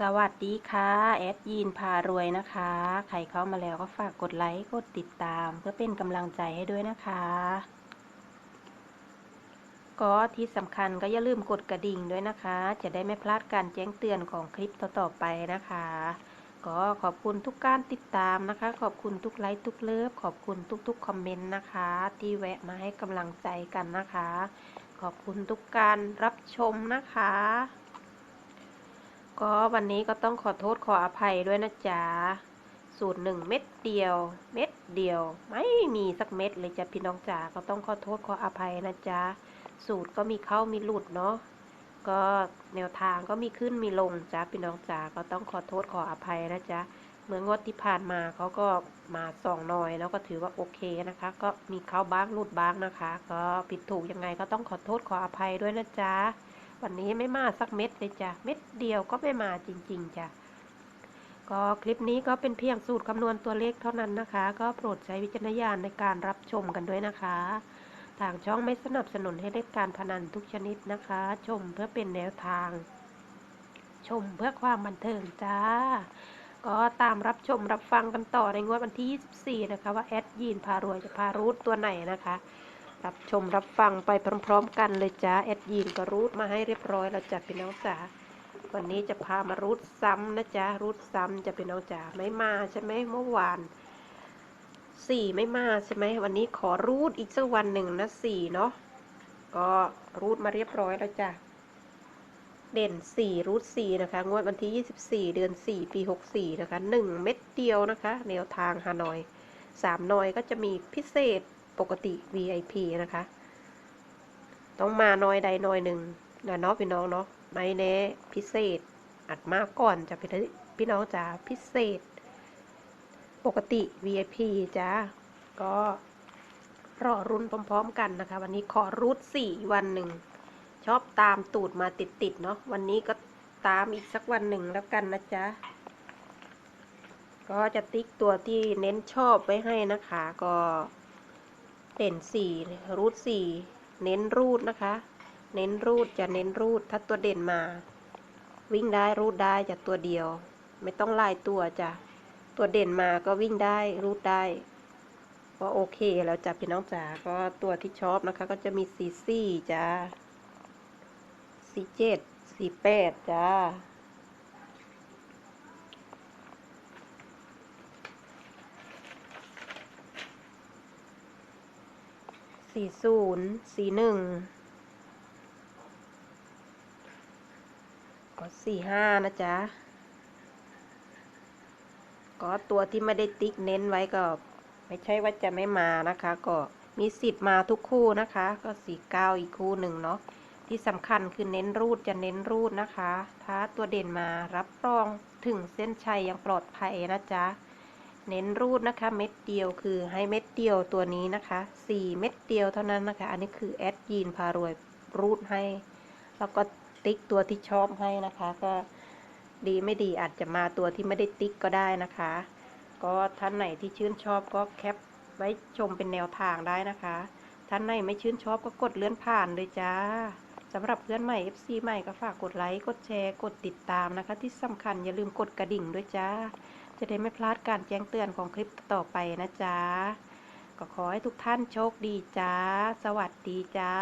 สวัสดีค่ะแอดยีนพารวยนะคะ ใครเข้ามาแล้วก็ฝากกดไลค์กดติดตาม เพื่อเป็นกำลังใจให้ด้วยนะคะ ก็ที่สำคัญก็อย่าลืมกดกระดิ่งด้วยนะคะ จะได้ไม่พลาดการแจ้งเตือนของคลิปต่อๆไปนะคะ ก็ขอบคุณทุกการติดตามนะคะ ขอบคุณทุกไลค์ทุกเลิฟขอบคุณทุกๆคอมเมนต์นะคะ ที่แวะมาให้กำลังใจกันนะคะ ขอบคุณทุกการรับชมนะคะ ก็วันนี้ก็ต้องขอโทษขออภัยด้วยนะจ๊ะ สูตรหนึ่งเม็ดเดียว เม็ดเดียว ไม่มีสักเม็ดเลยจ้ะพี่น้องจ๋า ก็ต้องขอโทษขออภัยนะจ๊ะ สูตรก็มีเข้ามีหลุดเนาะ ก็แนวทางก็มีขึ้นมีลงจ้ะพี่น้องจ๋า ก็ต้องขอโทษขออภัยนะจ๊ะเมื่องวดที่ผ่านมาเขาก็มาสองหน่อยแล้วก็ถือว่าโอเคนะคะ ก็มีเข้าบ้างหลุดบ้างนะคะ ก็ผิดถูกยังไงก็ต้องขอโทษขออภัยด้วยนะจ๊ะ วันนี้ไม่มาสักเม็ดเลยจ้ะ เม็ดเดียวก็ไม่มาจริง ๆจ้ะ ก็คลิปนี้ก็เป็นเพียงสูตรคำนวณตัวเลขเท่านั้นนะคะ ก็โปรดใช้วิจารณญาณในการรับชมกันด้วยนะคะ ทางช่องไม่สนับสนุนให้เล่นการพนันทุกชนิดนะคะ ชมเพื่อเป็นแนวทาง ชมเพื่อความบันเทิงจ้าก็ตามรับชมรับฟังกันต่อในงวดวันที่ 24 นะคะ ว่าแอดยีนพารวยจะพารูทตัวไหนนะคะ รับชมรับฟังไปพร้อมๆ กันเลยจ้าแอดยีนก็รูทมาให้เรียบร้อยแล้วจ้ะพี่น้องจ๋าวันนี้จะพามารูทซ้ำนะจ๊ะรูทซ้ำจะพี่น้องจ๋าไม่มาใช่ไหมเมื่อวานสี่ไม่มาใช่ไหมวันนี้ขอรูทอีกสักวันหนึ่งนะสี่เนาะก็รูทมาเรียบร้อยแล้วจ้ะเด่นสี่รูทสี่นะคะงวดวันที่24เดือน4ปี64นะคะหนึ่งเม็ดเดียวนะคะ แนวทางฮานอยสามหน่อยก็จะมีพิเศษ ปกติ VIP นะคะ ต้องมาน้อยใดน้อยหนึ่งนะเนาะพี่น้องเนาะไม่แน่พิเศษ อัดมากก่อนจะพี่พี่น้องจ๋าพิเศษ ปกติ VIP จ้าก็รอรุ่นพร้อม ๆ กันนะคะ วันนี้ขอรูทสี่วันหนึ่งชอบตามตูดมาติดๆเนาะวันนี้ก็ตามอีกสักวันหนึ่งแล้วกันนะจ๊ะก็จะติ๊กตัวที่เน้นชอบไว้ให้นะคะ ก็ เด่นสี่รูทสี่เน้นรูดนะคะ เน้นรูดจะเน้นรูดถ้าตัวเด่นมา วิ่งได้รูดได้จากตัวเดียว ไม่ต้องไล่ตัวจ้ะตัวเด่นมาก็วิ่งได้รูดได้ก็โอเคแล้วจ้ะพี่น้องจ๋าก็ตัวที่ชอบนะคะ ก็จะมีสี่สี่จ้าสี่เจ็ดสี่แปดจ้า สี่ศูนย์สี่หนึ่งก็สี่ห้านะจ๊ะ ก็ตัวที่ไม่ได้ติ๊กเน้นไว้ก็ ไม่ใช่ว่าจะไม่มานะคะ ก็มีสิทธิ์มาทุกคู่นะคะ ก็สี่เก้าอีกคู่หนึ่งเนาะที่สำคัญคือเน้นรูดจะเน้นรูดนะคะ ถ้าตัวเด่นมารับรองถึงเส้นชัยอย่างปลอดภัยนะจ๊ะ เน้นรูดนะคะ เม็ดเดียวคือให้เม็ดเดียวตัวนี้นะคะสี่เม็ดเดียวเท่านั้นนะคะ อันนี้คือแอดยีนพารวยรูดให้ แล้วก็ติ๊กตัวที่ชอบให้นะคะ ก็ดีไม่ดีอาจจะมาตัวที่ไม่ได้ติ๊กก็ได้นะคะ ก็ท่านไหนที่ชื่นชอบก็แคปไว้ชมเป็นแนวทางได้นะคะ ท่านไหนไม่ชื่นชอบก็กดเลื่อนผ่านเลยจ้าสำหรับเพื่อนใหม่ FC ใหม่ก็ฝากกดไลค์ กดแชร์ กดติดตามนะคะ ที่สำคัญอย่าลืมกดกระดิ่งด้วยจ้า จะได้ไม่พลาดการแจ้งเตือนของคลิปต่อไปนะจ๊ะ ก็ขอให้ทุกท่านโชคดีจ้า สวัสดีจ้า